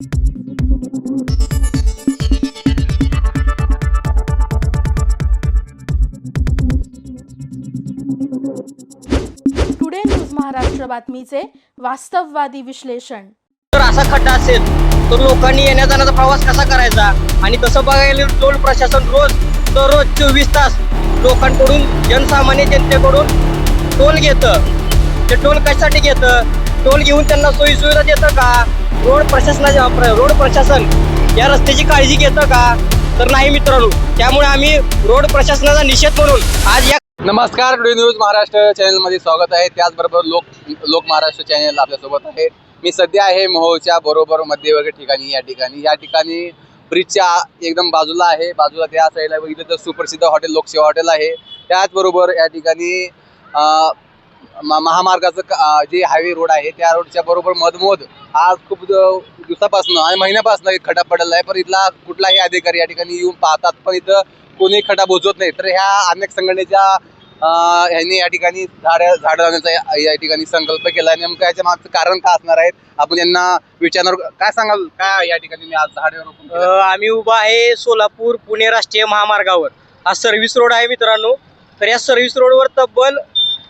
Today news Maharashtra बातमीचे वास्तववादी विश्लेषण. जर असा खड्डा असेल तर लोकांनी येण्या जाण्याचा प्रवास कसा करायचा? आणि तसं बघायला टोल प्रशासन रोज दररोज चोवीस तास लोकांकडून जनसामान्य जनतेकडून टोल घेतं. ते टोल कशासाठी घेतं? टोल घेऊन त्यांना सोयीसुविधा देतं का? रोड प्रशासनाचा वापर. आहे रोड प्रशासन या रस्त्याची काळजी घेतं का? तर नाही मित्रांनो. त्यामुळे आम्ही रोड प्रशासनाचा निषेध म्हणून आज या नमस्कार डी न्यूज महाराष्ट्र चॅनलमध्ये स्वागत आहे. त्याचबरोबर लोक लोक महाराष्ट्र चॅनल आपल्यासोबत आहे. मी सध्या आहे मोहोळच्या बरोबर मध्यवर्गी ठिकाणी या ठिकाणी. या ठिकाणी ब्रिजच्या एकदम बाजूला आहे. बाजूला त्या साईडला बघितलं तर सुप्रसिद्ध हॉटेल लोकसेवा हॉटेल आहे. त्याचबरोबर या ठिकाणी महामार्गाचं जे हायवे रोड आहे त्या रोडच्या बरोबर मधमोध आज खूप दिवसापासून आणि महिन्यापासून एक खड्डा पडलेला आहे. पण इथला कुठलाही अधिकारी या ठिकाणी येऊन पाहतात. पण इथं कोणी खड्डा बोजवत नाही. तर ह्या अनेक संघटनेच्या अं, ह्यांनी या ठिकाणी झाड झाड लावण्याचा या- ठिकाणी संकल्प केला. आहे नेमकं याच्या मागचं कारण काय असणार आहे आपण यांना विचारणार. काय सांगाल? काय या ठिकाणी मी आज झाड आम्ही उभा आहे सोलापूर पुणे राष्ट्रीय महामार्गावर. हा सर्व्हिस रोड आहे मित्रांनो. तर या सर्व्हिस रोडवर तब्बल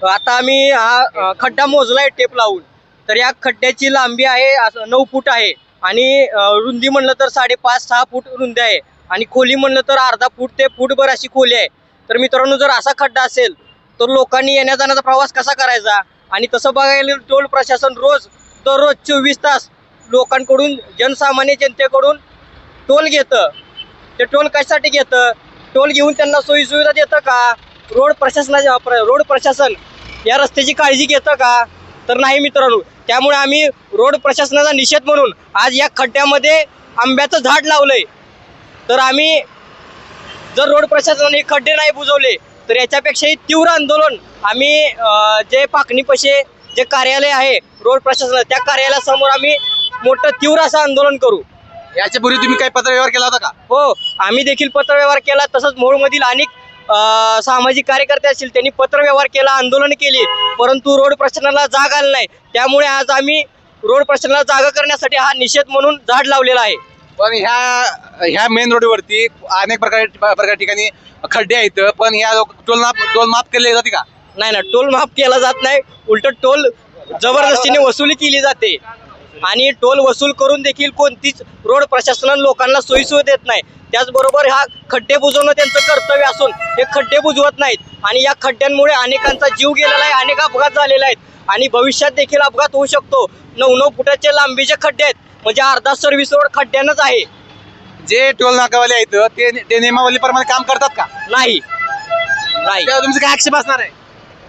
आता आम्ही हा खड्डा खड्डा मोजलाय टेप लावून. तर या खड्ड्याची लांबी आहे असं नऊ फूट आहे. आणि रुंदी म्हणलं तर साडेपाच सहा फूट रुंदी आहे. आणि खोली म्हणलं तर अर्धा फूट ते फूटभर अशी खोली आहे. तर मित्रांनो जर असा खड्डा असेल तर लोकांनी येण्या जाण्याचा प्रवास कसा करायचा? आणि तसं बघायला टोल प्रशासन रोज दररोज चोवीस तास लोकांकडून जनसामान्य जनतेकडून टोल घेतं. ते टोल कशासाठी घेतं? टोल घेऊन त्यांना सोयीसुविधा देतं का? रोड प्रशासनाच्या प्र- रोड प्रशासन या रस्त्याची काळजी घेतं का? तर नाही मित्रांनो. त्यामुळे आम्ही रोड प्रशासनाचा निषेध म्हणून आज या खड्ड्यामध्ये आंब्याचं झाड लावलंय. तर आम्ही जर रोड प्रशासनाने खड्डे नाही बुजवले तर याच्यापेक्षाही तीव्र आंदोलन आम्ही जे पाकणीपाशे जे कार्यालय आहे रोड प्रशासन त्या कार्यालयासमोर आम्ही मोठं तीव्र असं आंदोलन करू. याच्या पूर्वी तुम्ही काही पत्रव्यवहार केला होता का? हो आम्ही देखील पत्रव्यवहार केला. तसंच मोहोळमधील अनेक सामाजिक कार्यकर्ते असतील त्यांनी पत्रव्यवहार केला आंदोलन केली परंतु रोड प्रशासनाला जाग आली नाही. त्यामुळे आज आम्ही रोड प्रशासनाला जागा करण्यासाठी हा निषेध म्हणून झाड लावलेला आहे. पण ह्या ह्या मेन रोडवरती अनेक प्रकारे प्रकार ठिकाणी खड्डे आहेत पण ह्या टोल माफ टोल माफ केले जाते का? नाही ना टोल माफ केला जात नाही. उलट टोल जबरदस्तीने वसुली केली जाते. आणि टोल वसूल करून देखील कोणतीच रोड प्रशासनानं लोकांना सोयीसुविधा देत नाही. त्याचबरोबर हा खड्डे बुजवणं त्यांचं कर्तव्य असून हे खड्डे बुजवत नाहीत. आणि या खड्ड्यांमुळे अनेकांचा जीव गेलेला आहे अनेक अपघात झालेले आहेत. आणि भविष्यात देखील अपघात होऊ शकतो. नऊ नऊ फुटाचे लांबीचे खड्डे आहेत म्हणजे अर्धा सर्व्हिस रोड खड्ड्यानंच आहे. जे टोल नाकावाले आहेत ते ते नियमावलीप्रमाणे काम करतात का? नाही. नाही. तुमचं काय आक्षेप असणार आहे?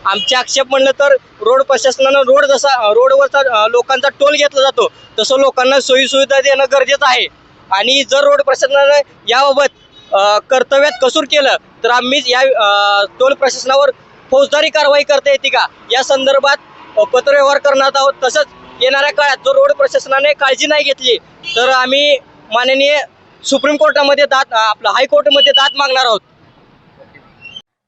आमचे आक्षेप म्हणलं तर रोड प्रशासनानं रोड जसा रोडवरचा लोकांचा टोल घेतला जातो तसं लोकांना सोयीसुविधा देणं गरजेचं आहे. आणि जर रोड प्रशासनानं याबाबत कर्तव्यात कसूर केलं तर आम्हीच या टोल प्रशासनावर फौजदारी कारवाई करता येते का? या संदर्भात पत्रव्यवहार करणार आहोत. तसंच येणाऱ्या काळात जर रोड प्रशासनाने काळजी नाही घेतली तर आम्ही माननीय सुप्रीम कोर्टामध्ये दाद आपलं हायकोर्टमध्ये दाद मागणार आहोत.